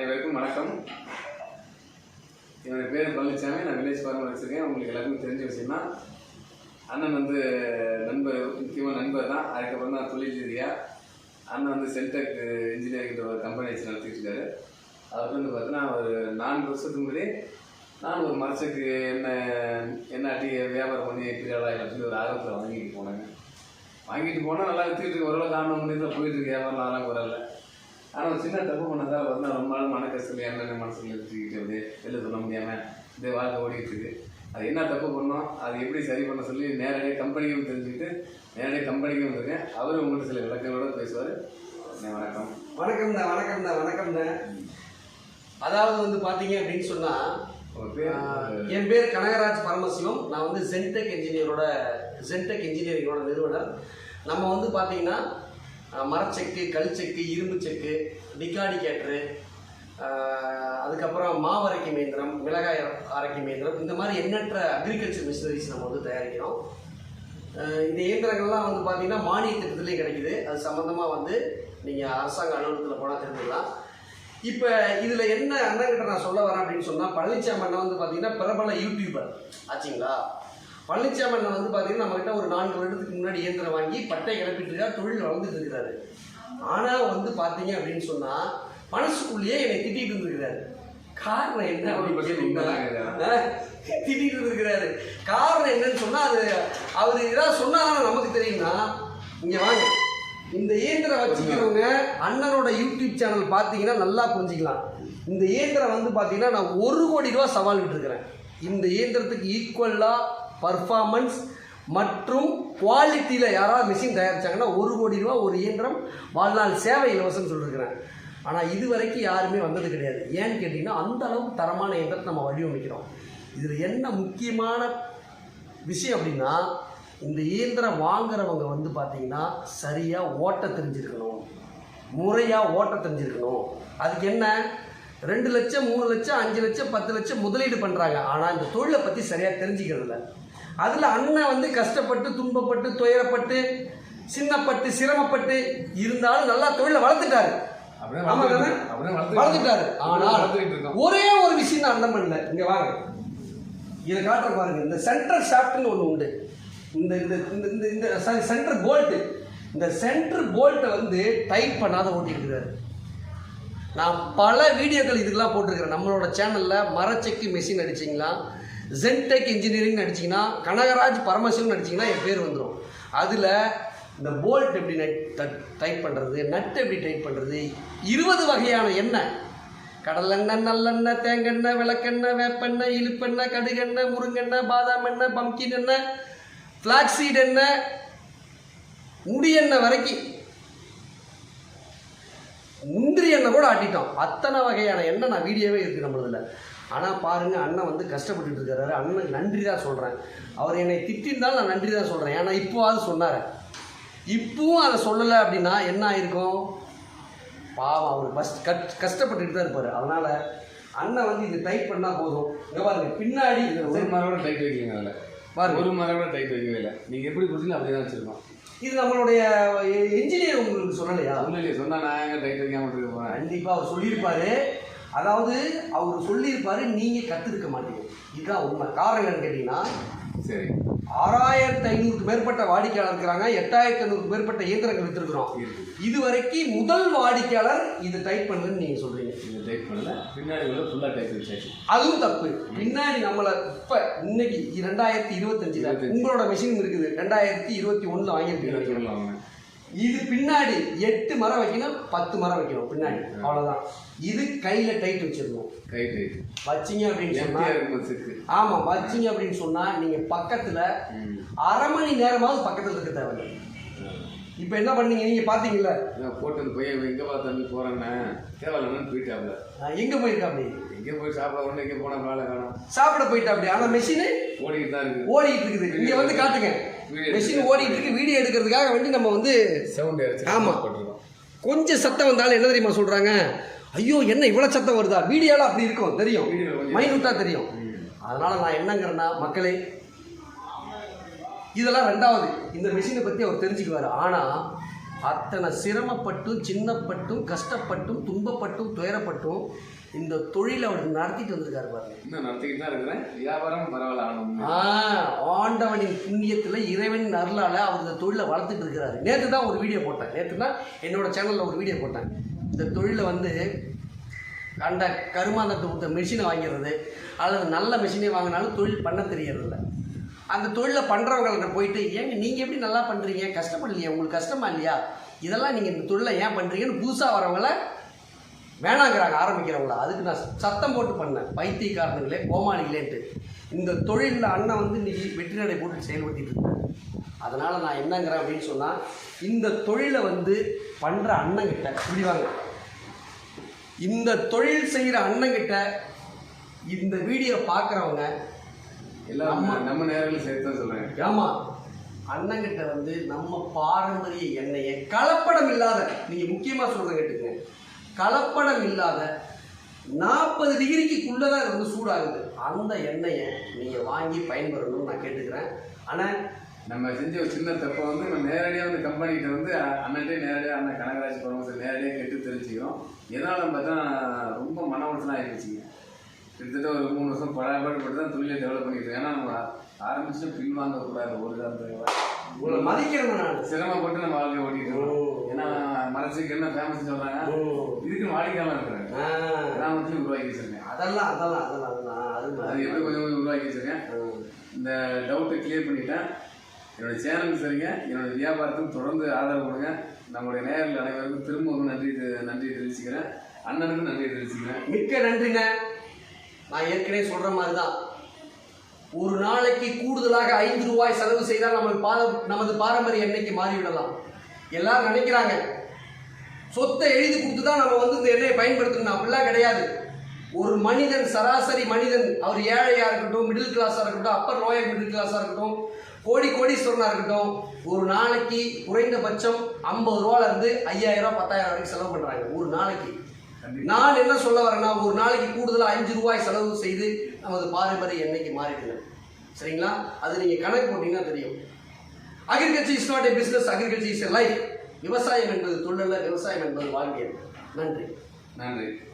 அனைவருக்கும் வணக்கம். என்னுடைய பேர் பழனிசாமி நான் வில்லேஜ் ஃபார்மர் வச்சுருக்கேன். உங்களுக்கு எல்லாருக்கும் தெரிஞ்ச விஷயம்னா அண்ணன் வந்து நண்பர் முக்கியமாக நண்பர் தான். அதுக்கப்புறம் தான் தொழில் ரீதியாக அண்ணன் வந்து சென்டெக் இன்ஜினியரிங் ஒரு கம்பெனி வச்சு நடத்திட்டு இருக்காரு அவர் வந்து பார்த்தீங்கன்னா ஒரு நான்கு வருஷத்துக்கு முன்னாடி நான் ஒரு மரத்துக்கு என்ன என்ன அட்டி வியாபாரம் பண்ணி எப்படி சொல்லி ஒரு ஆர்வத்தில் வாங்கிட்டு போனாங்க வாங்கிட்டு போனால் நல்லா வித்துக்கிட்டு ஓரளவு காரணம் பண்ணி தான் போயிட்டு இருக்கு. வியாபாரம் நல்லா குறல ஆனால் ஒரு சின்ன தப்பு பண்ணதா பார்த்தா ரொம்ப நாள் மன கஷ்டத்தில் என்னென்ன மனசுல வச்சுக்கிட்டு அப்படியே வெளில சொல்ல முடியாமல் இந்த வாழ்க்கை இருக்கு. அது என்ன தப்பு பண்ணோம் அது எப்படி சரி பண்ண சொல்லி நேரடியாக கம்பெனிக்கும் தெரிஞ்சுக்கிட்டு நேரடியாக கம்பெனிக்கும் வந்திருக்கேன். அவரும் உங்கள்கிட்ட சில விளக்கங்களோட பேசுவார். வணக்கம். வணக்கம்ண்ணா வணக்கம்ண்ணா வணக்கம்ண்ணா அதாவது வந்து பார்த்தீங்க அப்படின்னு சொன்னால் என் பேர் கனகராஜ் பரமசிவம். நான் வந்து ஜென்டெக் இன்ஜினியரோட ஜென்டெக் இன்ஜினியரிங்கோட நிறுவனர். நம்ம வந்து பார்த்தீங்கன்னா மரச்செக்கு கல் செக்கு இரும்பு செக்கு டிகாடிகேட்ரு அதுக்கப்புறம் மாவு அரைக்கும் இயந்திரம் மிளகாய் அரைக்கும் இயந்திரம் இந்த மாதிரி எண்ணற்ற அக்ரிகல்ச்சர் மிஷினரிஸ் நம்ம வந்து தயாரிக்கிறோம். இந்த இயந்திரங்கள்லாம் வந்து பார்த்திங்கன்னா மானிய திட்டத்திலே கிடைக்குது. அது சம்மந்தமாக வந்து நீங்கள் அரசாங்க அலுவலகத்தில் போனால் தெரிஞ்சுக்கலாம். இப்போ இதில் என்ன அண்ணன்கிட்ட நான் சொல்ல வரேன் அப்படின்னு சொன்னால் பழனிசாமி அண்ணன் வந்து பார்த்தீங்கன்னா பிரபல யூடியூபர் ஆச்சுங்களா? பழனிசாமி அண்ணன் வந்து பார்த்தீங்கன்னா நம்மகிட்ட ஒரு நான்கு வருடத்துக்கு முன்னாடி இயந்திரம் வாங்கி பட்டை கிளப்பிட்டு இருக்காரு தொழில் வளர்ந்துட்டு இருக்கிறாரு. ஆனால் வந்து பார்த்தீங்க அப்படின்னு சொன்னால் மனசுக்குள்ளேயே என்னை திட்டிட்டு இருந்திருக்கிறாரு. காரணம் என்ன அப்படின்னு திட்டிட்டு இருந்திருக்கிறாரு. காரணம் என்னன்னு சொன்னால் அது அவர் ஏதாவது சொன்னாதானே நமக்கு தெரியும்னா இங்கே வாங்க. இந்த இயந்திரம் வச்சுக்கிறவங்க அண்ணனோட யூடியூப் சேனல் பார்த்தீங்கன்னா நல்லா புரிஞ்சுக்கலாம். இந்த இயந்திரம் வந்து பார்த்தீங்கன்னா நான் ஒரு கோடி ரூபா சவால் விட்டுருக்கிறேன். இந்த இயந்திரத்துக்கு ஈக்குவலாக பர்ஃபார்மன்ஸ் மற்றும் குவாலிட்டியில் யாராவது மிஷின் தயாரிச்சாங்கன்னா ஒரு கோடி ரூபா ஒரு இயந்திரம் வாழ்நாள் சேவை இலவசம்னு சொல்லியிருக்கிறேன் ஆனால் இது வரைக்கும் யாருமே வந்தது கிடையாது. ஏன்னு கேட்டிங்கன்னா அந்த அளவுக்கு தரமான இயந்திரத்தை நம்ம வடிவமைக்கிறோம். இதில் என்ன முக்கியமான விஷயம் அப்படின்னா இந்த இயந்திரம் வாங்குறவங்க வந்து பார்த்திங்கன்னா சரியாக ஓட்ட தெரிஞ்சிருக்கணும். முறையாக ஓட்ட தெரிஞ்சிருக்கணும். அதுக்கு என்ன? ரெண்டு லட்சம் மூணு லட்சம் அஞ்சு லட்சம் பத்து லட்சம் முதலீடு பண்ணுறாங்க ஆனால் இந்த தொழிலை பற்றி சரியாக தெரிஞ்சுக்கிறது இல்லை அதில் அண்ணன் வந்து கஷ்டப்பட்டு துன்பப்பட்டு துயரப்பட்டு சின்னப்பட்டு சிரமப்பட்டு இருந்தாலும் நல்லா தொழிலை வளர்த்துட்டாரு. வளர்த்துட்டாரு ஆனால் ஒரே ஒரு விஷயம் தான் அண்ணன் பண்ணல. இங்க வாங்க. இதை காட்டுற பாருங்க. இந்த சென்ட்ரல் ஷாஃப்ட்னு ஒன்று உண்டு. இந்த இந்த இந்த இந்த சாரி சென்டர் போல்ட்டு இந்த சென்டர் போல்ட்டை வந்து டைட் பண்ணாத ஓட்டிட்டு இருக்காரு. நான் பல வீடியோக்கள் இதுக்கெல்லாம் போட்டிருக்கிறேன். நம்மளோட சேனலில் மரச்செக்கு மெஷின் அடிச்சிங்களா ஜென்டெக் இன்ஜினியரிங் அடிச்சிங்கன்னா கனகராஜ் பரமசிவன் அடிச்சிங்கன்னா என் பேர் வந்துடும் அதில் இந்த போல்ட் எப்படி நட் டைட் பண்ணுறது நட் எப்படி டைட் பண்ணுறது இருபது வகையான எண்ணெய். கடலெண்ணெய் நல்லெண்ணெய் தேங்கெண்ணெய் விளக்கெண்ணெய் வேப்பெண்ணெய் இழுப்பெண்ணெய் கடுகெண்ணெய் முருங்கெண்ணெய் பாதாம் எண்ணெய் பம்கின் எண்ணெய் ஃப்ளாக்ஸீட் எண்ணெய் முடி எண்ணெய் வரைக்கும் முந்திரி எண்ணெய் கூட ஆட்டிட்டோம் அத்தனை வகையான எண்ணெய் நான் வீடியோவே இருக்குது நம்மளதில். ஆனால் பாருங்கள் அண்ணன் வந்து கஷ்டப்பட்டுட்டு இருக்காரு. அண்ணனுக்கு நன்றி தான் சொல்கிறேன் அவர் என்னை திட்டிருந்தாலும் நான் நன்றி தான் சொல்கிறேன் ஏன்னா இப்போவாது சொன்னார். இப்பவும் அதை சொல்லலை அப்படின்னா என்ன ஆயிருக்கும்? பாவம் அவர் பஸ் கட் கஷ்டப்பட்டுட்டு தான் இருப்பார். அதனால் அண்ணன் வந்து இது டைப் பண்ணால் போதும். இங்கே பாருங்க பின்னாடி ஒரு மரம் டைட் வைக்கலங்க அதில். பாருங்க. ஒரு மரம் டைட் வைக்கவே இல்லை. நீங்கள் எப்படி கொடுத்தீங்களோ அப்படியே தான் வச்சுருக்கோம். இது நம்மளுடைய என்ஜினியர் உங்களுக்கு சொல்லலையா? இல்லையே சொன்னால் நான் எங்கே டைட் வைக்காம இருக்க போகிறேன் கண்டிப்பாக அவர் சொல்லியிருப்பாரு. அதாவது அவர் சொல்லியிருப்பாரு நீங்கள் கற்றுருக்க மாட்டீங்க. இதுதான் உண்மை. காரணம் என்னன்னு கேட்டிங்கன்னா சரி. ஆறாயிரத்தி ஐநூறுக்கு மேற்பட்ட வாடிக்கையாளர் இருக்கிறாங்க. எட்டாயிரத்தி ஐநூறுக்கு மேற்பட்ட இயந்திரங்கள் இருக்கு. இது வரைக்கும் முதல் வாடிக்கையாளர் இது டைப் பண்ணுன்னு நீங்கள் சொல்கிறீங்க இது டைட் பண்ணல. பின்னாடி உள்ள ஃபுல்லாக டைட் வச்சாச்சு அதுவும் தப்பு. பின்னாடி நம்மளை இப்போ இன்னைக்கு ரெண்டாயிரத்தி இருபத்தஞ்சில் இருபத்தஞ்சு. உங்களோட மிஷின் இருக்குது. ரெண்டாயிரத்தி இருபத்தி ஒன்றில் வாங்கியிருக்கீங்க. இது பின்னாடி எட்டு மரம் வைக்கணும் பத்து மரம் வைக்கணும் பின்னாடி. அவ்வளோதான் இது கையில் டைட் வச்சிருக்கணும். கை டைட் வச்சிங்க அப்படின்னு சொன்னால் ஆமாம் வச்சிங்க அப்படின்னு சொன்னால் நீங்கள் பக்கத்தில் அரை மணி நேரமாவது பக்கத்தில் இருக்க தேவையில்லை. இப்போ என்ன பண்ணீங்க? நீங்கள் பார்த்தீங்கல்ல போட்டு அந்த பையன் எங்கே பார்த்தாலும் போகிறேன்னு தேவையில்லன்னு போயிட்டாப்ல. எங்கே போயிருக்கா அப்படி எங்கே போய் சாப்பிட ஒன்று எங்கே போனால் வேலை காணும்? சாப்பிட போயிட்டா அப்படி ஆனால் மெஷினு ஓடிக்கிட்டு தான் இருக்குது ஓடிட்டு இருக்குது. இங்கே வந்து காட்டுங்க. மெஷின் ஓடிட்டு இருக்கு வீடியோ எடுக்கிறதுக்காக வேண்டி நம்ம வந்து சவுண்ட் அடிச்சு ஆமா. போட்டுருக்கோம் கொஞ்சம் சத்தம் வந்தாலும் என்ன தெரியுமா சொல்கிறாங்க ஐயோ என்ன இவ்வளோ சத்தம் வருதா? வீடியோவில் அப்படி இருக்கும் தெரியும். மைனூட்டாக தெரியும். அதனால் நான் என்னங்கிறேன்னா மக்களே இதெல்லாம் ரெண்டாவது. இந்த மிஷினை பற்றி அவர் தெரிஞ்சுக்குவார். ஆனால் அத்தனை சிரமப்பட்டும் சின்னப்பட்டும் கஷ்டப்பட்டும் துன்பப்பட்டும் துயரப்பட்டும் இந்த தொழிலை அவர் நடத்திட்டு வந்திருக்காரு பாருங்க. இன்னும் நடத்திக்கிட்டு தான் இருக்கிறேன். வியாபாரம் பரவாயில்ல ஆகணும் ஆ, ஆண்டவனின் புண்ணியத்தில் இறைவனின் அருளால் அவர் இந்த தொழிலை வளர்த்துட்டு இருக்கிறாரு. நேற்று தான் ஒரு வீடியோ போட்டேன். நேற்று தான் என்னோட சேனலில் ஒரு வீடியோ போட்டேன். இந்த தொழிலை வந்து கண்ட கருமாந்தத்தை கொடுத்த மெஷினை வாங்கிறது அல்லது நல்ல மெஷினை வாங்கினாலும் தொழில் பண்ண தெரியறதில்ல. அந்த தொழிலை பண்ணுறவங்கள்ட்ட போயிட்டு ஏங்க நீங்கள் எப்படி நல்லா பண்ணுறீங்க கஷ்டப்படலையா? உங்களுக்கு கஷ்டமா இல்லையா? இதெல்லாம் நீங்கள் இந்த தொழிலை ஏன் பண்ணுறீங்கன்னு புதுசாக வரவங்கள வேணாங்கிறாங்க ஆரம்பிக்கிறவங்கள. அதுக்கு நான் சத்தம் போட்டு பண்ணேன். பைத்தியக்காரனுங்களே கோமாளிகளேன்ட்டு. இந்த தொழிலில் அண்ணன் வந்து இன்னைக்கு வெற்றி நடை போட்டு செயல்படுத்திட்டு இருக்காரு. அதனால் நான் என்னங்கிறேன் அப்படின்னு சொன்னால் இந்த தொழிலை வந்து பண்ணுற அண்ணங்கிட்ட இப்படி வாங்க. இந்த தொழில் செய்கிற அண்ணங்கிட்ட இந்த வீடியோ பார்க்குறவங்க எல்லாம் நம்ம- நேரங்களும் சேர்த்து சொல்றேன் ஏமா அண்ணங்கிட்ட வந்து நம்ம பாரம்பரிய எண்ணெயை கலப்படம் இல்லாத நீங்க முக்கியமா சொல்றத கேட்டுக்கங்க. கலப்படம் இல்லாத நாற்பது டிகிரிக்குள்ளதான் இது வந்து சூடாகுது. அந்த எண்ணெயை நீங்கள் வாங்கி பயன்பெறணும்னு நான் கேட்டுக்கிறேன். ஆனால் நம்ம செஞ்ச ஒரு சின்ன தப்பை வந்து நம்ம நேரடியாக வந்து கம்பெனிகிட்ட வந்து அண்ணன்ட்டே நேரடியாக அண்ணன் கனகராஜ் பரமசர் நேரடியாக கேட்டு தெரிஞ்சுக்கிறோம். எதனால பார்த்தா ரொம்ப மன உடச்சலாக ஆயிடுச்சுங்க. கிட்டத்தட்ட ஒரு மூணு வருஷம் படாபாடுபட்டு தான் தொழிலை டெவலப் பண்ணிட்டு இருக்கேன் ஏன்னா நம்ம ஆரம்பிச்சு பின் வாங்கக்கூடாது ஒரு காலத்துல. உங்களை மதிக்கிறேன் நான். சிரமப்பட்டு நம்ம வாழ்க்கை ஓட்டிட்டு இருக்கோம். ஓ. ஏன்னா மனசுக்கு என்ன ஃபேமஸ் சொல்றாங்க. இதுக்கு வாடிக்கையாளர் இருக்கிறாங்க ஆ, கிராமத்துலையும் உருவாக்கி வச்சிருக்கேன். அதெல்லாம் அதெல்லாம் அதெல்லாம் அதெல்லாம். அது எப்படி கொஞ்சம் கொஞ்சம் உருவாக்கி வச்சிருக்கேன். இந்த டவுட்டை கிளியர் பண்ணிட்டேன். என்னோட சேனல் சரிங்க. என்னோட வியாபாரத்துக்கு தொடர்ந்து ஆதரவு கொடுங்க. நம்முடைய நேயர்கள் அனைவருக்கும் திரும்ப ஒரு நன்றி நன்றி தெரிவிச்சுக்கிறேன். அண்ணனுக்கும் நன்றி தெரிவிச்சுக்கிறேன். மிக்க நன்றிங்க. நான் ஏற்கனவே சொல்ற மாதிரி தான் ஒரு நாளைக்கு கூடுதலாக ஐந்து ரூபாய் செலவு செய்தால் நம்ம பார நமது பாரம்பரிய எண்ணெய்க்கு மாறிவிடலாம். எல்லாரும் நினைக்கிறாங்க. சொத்தை எழுதி கொடுத்து தான் நம்ம வந்து இந்த எண்ணெயை பயன்படுத்தணும். அப்படிலாம் கிடையாது. ஒரு மனிதன் சராசரி மனிதன் அவர் ஏழையாக இருக்கட்டும் மிடில் கிளாஸாக இருக்கட்டும் அப்பர் லோயர் மிடில் கிளாஸாக இருக்கட்டும் கோடி கோடீஸ்வரனாக இருக்கட்டும் ஒரு நாளைக்கு குறைந்தபட்சம் ஐம்பது ரூபாலேருந்து ஐயாயிரம் பத்தாயிரம் வரைக்கும் செலவு பண்ணுறாங்க ஒரு நாளைக்கு. நான் என்ன சொல்ல வரேன்னா ஒரு நாளைக்கு கூடுதலாக அஞ்சு ரூபாய் செலவு செய்து நமது பாரம்பரிய எண்ணெய்க்கு மாறிடுங்க சரிங்களா? அது நீங்கள் கணக்கு போட்டீங்கன்னா தெரியும். Agriculture is not a business agriculture is life விவசாயம் என்பது தொழில் விவசாயம் என்பது வாழ்வியல் நன்றி. நன்றி.